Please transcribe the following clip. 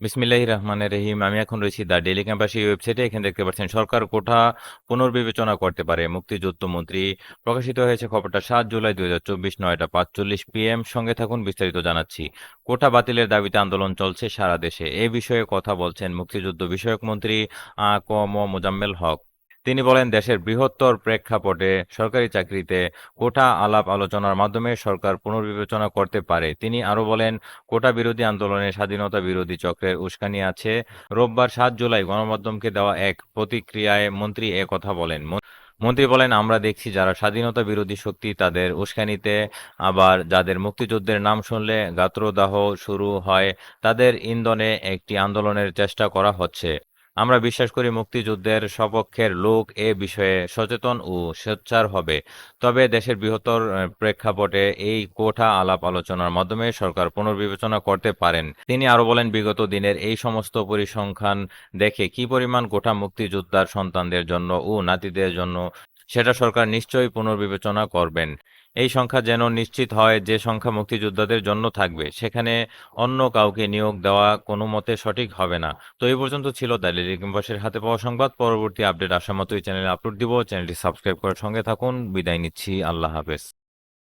বিসমিল্লাহ রহমানের রহিম। আমি এখন রয়েছি দ্য ডেলি ক্যাম্পাসী ওয়েবসাইটে। এখানে দেখতে পাচ্ছেন, সরকার কোঠা পুনর্বিবেচনা করতে পারে। মুক্তিযুদ্ধ মন্ত্রী প্রকাশিত হয়েছে খবরটা সাত জুলাই দুই হাজার চব্বিশ নয়টা পাঁচচল্লিশ পিএম। সঙ্গে থাকুন, বিস্তারিত জানাচ্ছি। কোঠা বাতিলের দাবিতে আন্দোলন চলছে সারা দেশে। এ বিষয়ে কথা বলছেন মুক্তিযুদ্ধ বিষয়ক মন্ত্রী আ ক ম মোজাম্মেল হক। তিনি বলেন, দেশের বৃহত্তর প্রেক্ষাপটে সরকারি চাকরিতে কোটা আলাপ আলোচনার মাধ্যমে সরকার পুনর্বিবেচনা করতে পারে। তিনি আরও বলেন, কোটা বিরোধী আন্দোলনে স্বাধীনতা বিরোধী চক্রের উস্কানি আছে। রোববার সাত জুলাই গণমাধ্যমকে দেওয়া এক প্রতিক্রিয়ায় মন্ত্রী এ কথা বলেন। মন্ত্রী বলেন, আমরা দেখছি যারা স্বাধীনতা বিরোধী শক্তি তাদের উস্কানিতে, আবার যাদের মুক্তিযুদ্ধের নাম শুনলে গাত্রদাহ শুরু হয়, তাদের ইন্ধনে একটি আন্দোলনের চেষ্টা করা হচ্ছে। আমরা বিশ্বাস করি মুক্তিযুদ্ধের সপক্ষের লোক এ বিষয়ে সচেতন ও সোচ্চার হবে। তবে দেশের বৃহত্তর প্রেক্ষাপটে এই কোঠা আলাপ আলোচনার মাধ্যমে সরকার পুনর্বিবেচনা করতে পারেন। তিনি আরও বলেন, বিগত দিনের এই সমস্ত পরিসংখ্যান দেখে কি পরিমাণ কোঠা মুক্তিযোদ্ধার সন্তানদের জন্য ও নাতিদের জন্য সেটা সরকার নিশ্চয়ই পুনর্বিবেচনা করবেন। এই সংখ্যা যেন নিশ্চিত হয় যে সংখ্যা মুক্তিযোদ্ধাদের জন্য থাকবে, সেখানে অন্য কাউকে নিয়োগ দেওয়া কোনো মতে সঠিক হবে না। তো এই পর্যন্ত ছিল দালিল ইকম্বাসের হাতে পাওয়া সংবাদ। পরবর্তী আপডেট আসা মতো এই চ্যানেলে আপলোড দিব। চ্যানেলটি সাবস্ক্রাইব করার সঙ্গে থাকুন। বিদায় নিচ্ছি। আল্লাহ হাফেজ।